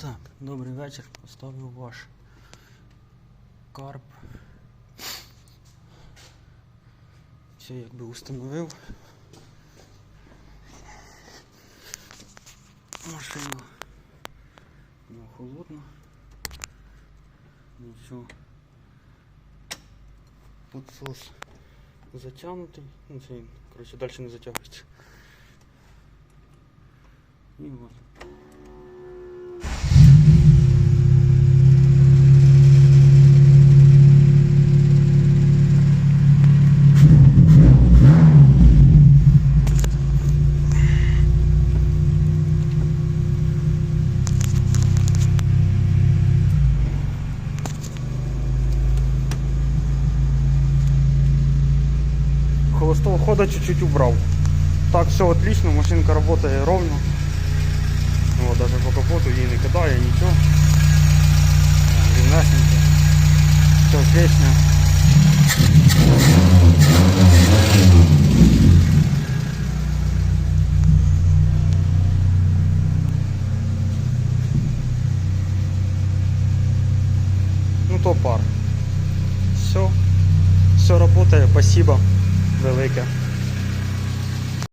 Так, добрий вечір. Поставив ваш карп. Все якби установив. Машину. Ну, холодно. Нічого. Подсос затягнутий. Ну це він, коротше, далі не затягується. І от. Холостого хода чуть-чуть убрал. Так, все отлично, машинка работает ровно. Вот, даже по капоту ей не кидає, ничего. Рівнесенько. Все отлично. Ну то пар. Все. Все работает, спасибо велике.